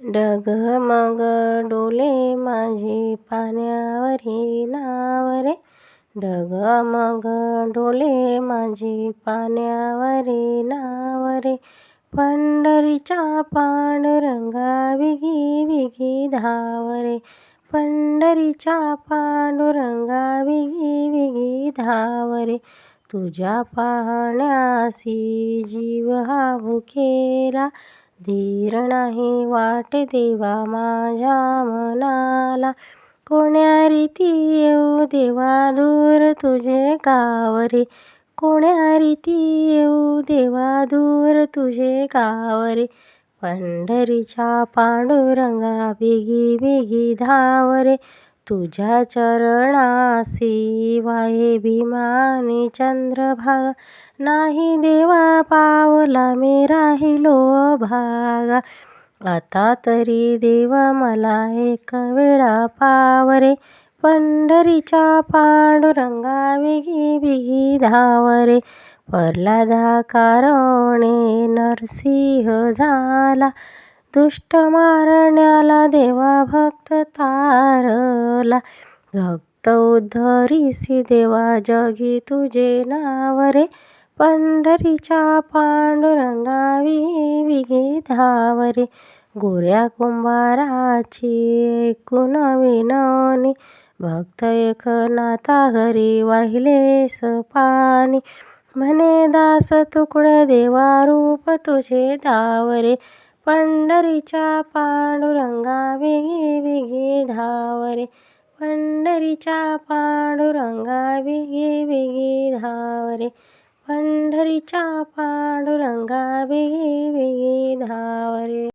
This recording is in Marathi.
डगमग डोले माझे पाण्यावरी नावरे. डगमग डोले माझे पाण्यावरी नावरे. पंढरीच्या पांडुरंगा विगी विगी धावरे. पंढरीच्या पांडुरंगा विगी विगी धावरे. तुझ्या पाहण्यासी जीव हा भुकेला धीर नाही वाट देवा माझ्या मनाला. कोण्या रीती येऊ देवा दूर तुझे कावरे. कोण्या रीती येऊ देवा दूर तुझे कावरे. पंढरीच्या पांडुरंगा बेगी बेगी धावरे. तुझ्या चरणासी वाहे भीमाने चंद्रभागा नाही देवा पावला मी राहिलो भागा. आता तरी देवा मला एक वेळा पावरे पंढरीच्या पांडुरंगा विगी बिगी धावरे. प्रल्हादा कारणे नरसिंह झाला दुष्ट मारण्याला देवा भक्त मला भक्त उद्धरीसी देवा जगी तुझे नावरे पंढरीच्या पांडुरंगा विगी धावरे गोऱ्या कुंभाराची ऐकून विनवणी भक्त एकनाथा घरी वाहिलेस पाणी म्हणे दास तुकड देवा रूप तुझे धावरे पंढरीच्या पांडुरंगा वेगे वेगे धाव धावरे. पंढरीच्या पांडुरंगा वेगे वेगे धाव धावरे. पंढरीच्या पांडुरंगा वेगे वेगे धाव धावरे.